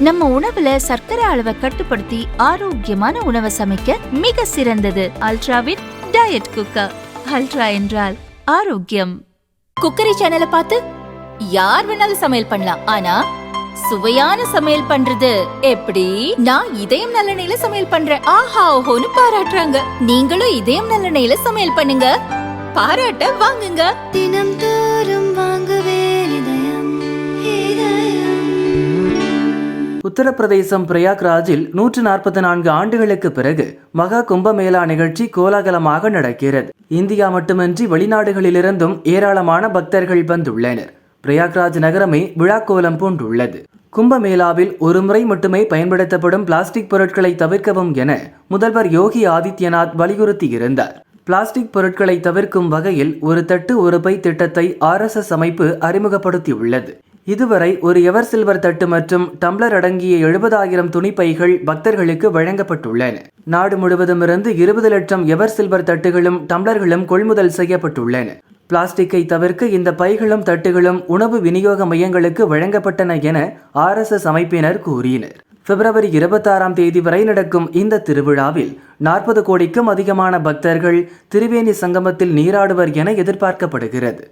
நம்ம உணவுல சர்க்கரை அளவை கட்டுப்படுத்தி ஆரோக்கியமான உணவை சமைக்க மிக சிறந்தது. அல்ட்ராவின் டயட் குக்கர் அல்ட்ரா என்றால் ஆரோக்கியம். குக்கரி சேனலை பார்த்து யார் வேணாலும் சமையல் பண்ணலாம். ஆனா சுவையான சமையல் பண்றது எப்படி? நான் இதயம் நல்லெண்ணெயில சமையல் பண்றேன். ஆஹா ஓஹோன்னு பாராட்டுறாங்க. நீங்களும் இதயம் நல்லெண்ணெயில சமையல் பண்ணுங்க. பாராட்ட வாங்குங்க. தினம் உத்தரப்பிரதேசம் பிரயாக்ராஜில் நூற்று நாற்பத்தி நான்கு ஆண்டுகளுக்கு பிறகு மகா கும்பமேளா நிகழ்ச்சி கோலாகலமாக நடக்கிறது. இந்தியா மட்டுமின்றி வெளிநாடுகளிலிருந்தும் ஏராளமான பக்தர்கள் வந்துள்ளனர். பிரயாக்ராஜ் நகரமே விழாக்கோலம் பூண்டுள்ளது. கும்பமேளாவில் ஒருமுறை மட்டுமே பயன்படுத்தப்படும் பிளாஸ்டிக் பொருட்களை தவிர்க்கவும் என முதல்வர் யோகி ஆதித்யநாத் வலியுறுத்தியிருந்தார். பிளாஸ்டிக் பொருட்களை தவிர்க்கும் வகையில் ஒரு தட்டு ஒரு பை திட்டத்தை ஆர்எஸ்எஸ் அமைப்பு அறிமுகப்படுத்தியுள்ளது. இதுவரை ஒரு எவர் சில்வர் தட்டு மற்றும் டம்ளர் அடங்கிய எழுபதாயிரம் துணிப்பைகள் பக்தர்களுக்கு வழங்கப்பட்டுள்ளன. நாடு முழுவதுமிருந்து இருபது லட்சம் எவர் சில்வர் தட்டுகளும் டம்ளர்களும் கொள்முதல் செய்யப்பட்டுள்ளன. பிளாஸ்டிக்கை தவிர்க்க இந்த பைகளும் தட்டுகளும் உணவு விநியோக மையங்களுக்கு வழங்கப்பட்டன என ஆர்எஸ்எஸ் அமைப்பினர் கூறினர். பிப்ரவரி இருபத்தாறாம் தேதி வரை நடக்கும் இந்த திருவிழாவில் நாற்பது கோடிக்கும் அதிகமான பக்தர்கள் திரிவேணி சங்கமத்தில் நீராடுவர் என எதிர்பார்க்கப்படுகிறது.